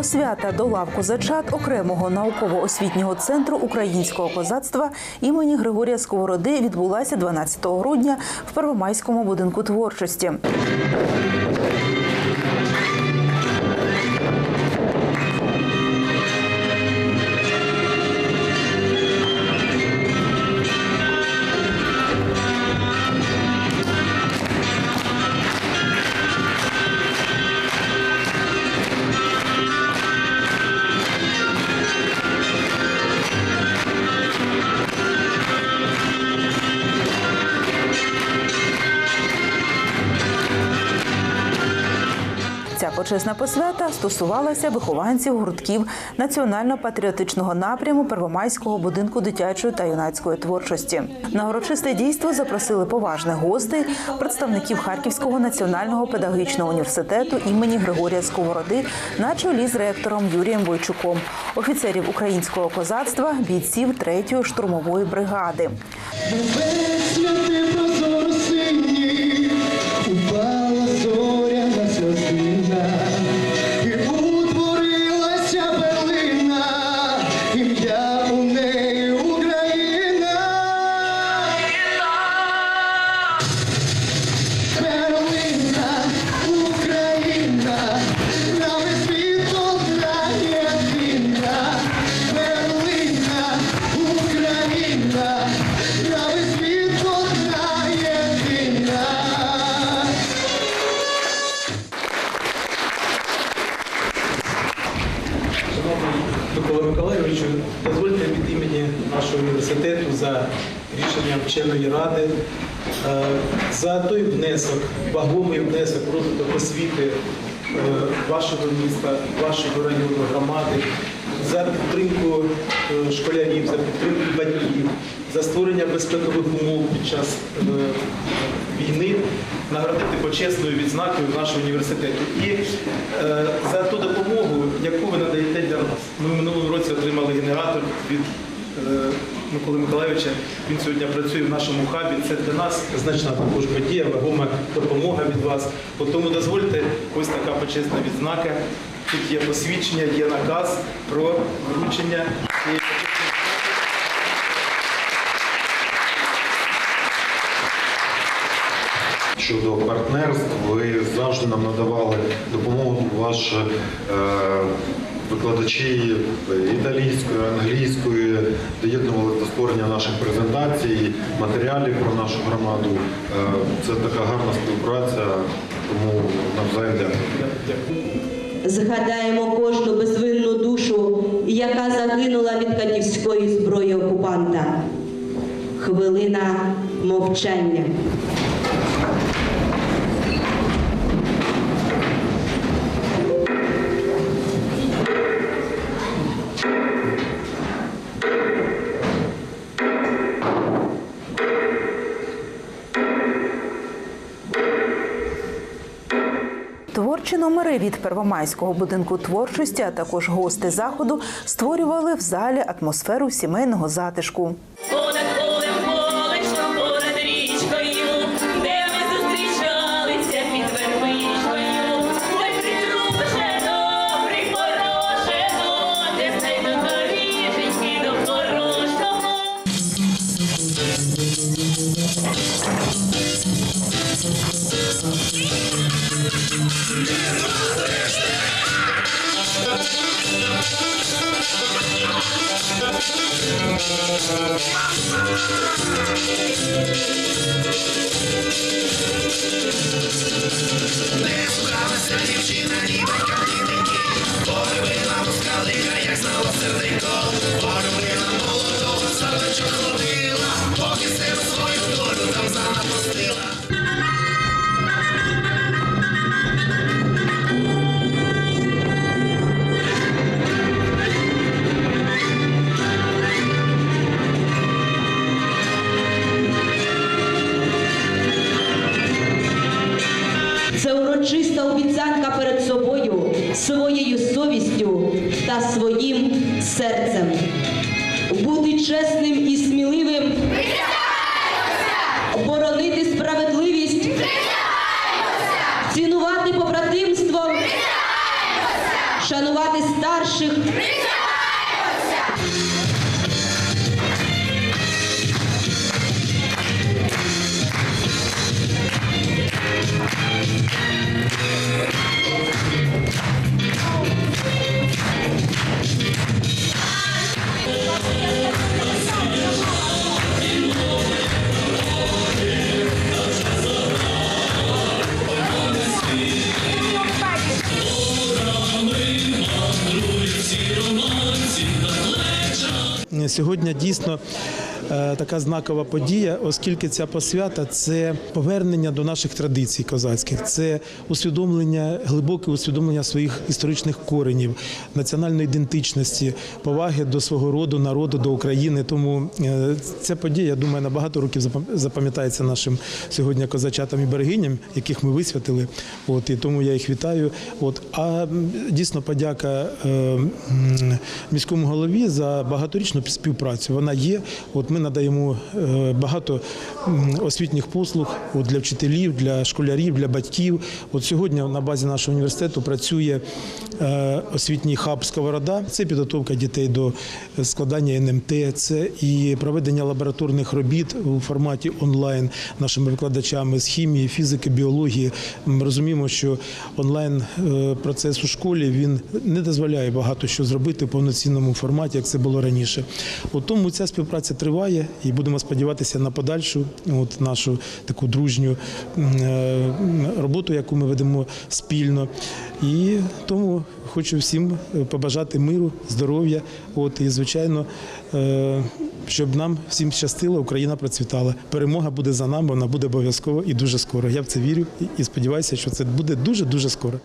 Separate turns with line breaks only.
Посвята до лавку зачат окремого науково-освітнього центру українського козацтва імені Григорія Сковороди відбулася 12 грудня в Первомайському будинку творчості. Почесна посвята стосувалася вихованців гуртків національно-патріотичного напряму Первомайського будинку дитячої та юнацької творчості. На урочисте дійство запросили поважних гостей, представників Харківського національного педагогічного університету імені Григорія Сковороди на чолі з ректором Юрієм Бойчуком, офіцерів українського козацтва, бійців 3-ї штурмової бригади.
Микола Миколайовичу, дозвольте від імені нашого університету за рішенням вченої ради за той внесок, вагомий внесок в розвиток освіти е, вашого міста, вашого району, громади, за підтримку е, школярів, за підтримку батьків, за створення безпекових умов під час е, війни, наградити почесною відзнакою нашого університету. І е, за ту допомогу, яку ви надаєте для нас. Ми в минулому році отримали генератор від е, Миколи Миколайовича. Він сьогодні працює в нашому хабі. Це для нас значна також подія, вагома допомога від вас. Тому дозвольте ось така почесна відзнака. Тут є посвідчення, є наказ про вручення
щодо партнерств. Ви завжди нам надавали допомогу. Ваші е, викладачі італійської, англійської доєднували до створення наших презентацій, матеріалів про нашу громаду. Е, це така гарна співпраця, тому навзаєм дякую.
Згадаємо кожну безвинну душу, яка загинула від катівської зброї окупанта. Хвилина мовчання.
Творчі номери від Первомайського будинку творчості, а також гости заходу створювали в залі атмосферу сімейного затишку.
Без права за девчина, либо
как-либо урочиста обіцянка перед собою, своєю совістю та своїм серцем. Бути чесним і сміливим, боронити справедливість, цінувати побратимство, шанувати наших
Сьогодні дійсно така знакова подія, оскільки ця посвята це повернення до наших традицій козацьких, це усвідомлення, глибоке усвідомлення своїх історичних коренів, національної ідентичності, поваги до свого роду, народу, до України. Тому е, ця подія, я думаю, на багато років запам- запам'ятається нашим сьогодні козачатам і берегиням, яких ми висвятили. От і тому я їх вітаю. От а дійсно подяка е, міському голові за багаторічну співпрацю. Вона є. От ми надаємо е, багато освітніх послуг для вчителів, для школярів, для батьків. От сьогодні на базі нашого університету працює е, освітній хаб Сковорода. Це підготовка дітей до складання НМТ, це і проведення лабораторних робіт у форматі онлайн нашими викладачами з хімії, фізики, біології. Ми розуміємо, що онлайн е, процес у школі він не дозволяє багато що зробити в повноцінному форматі, як це було раніше. От тому ця співпраця триває і будемо сподіватися на подальшу от нашу таку дружню е, роботу, яку ми ведемо спільно. І тому хочу всім е, побажати миру, здоров'я. От і звичайно, е, щоб нам всім щастило, Україна процвітала. Перемога буде за нами, вона буде обов'язково і дуже скоро. Я в це вірю і сподіваюся, що це буде дуже дуже скоро.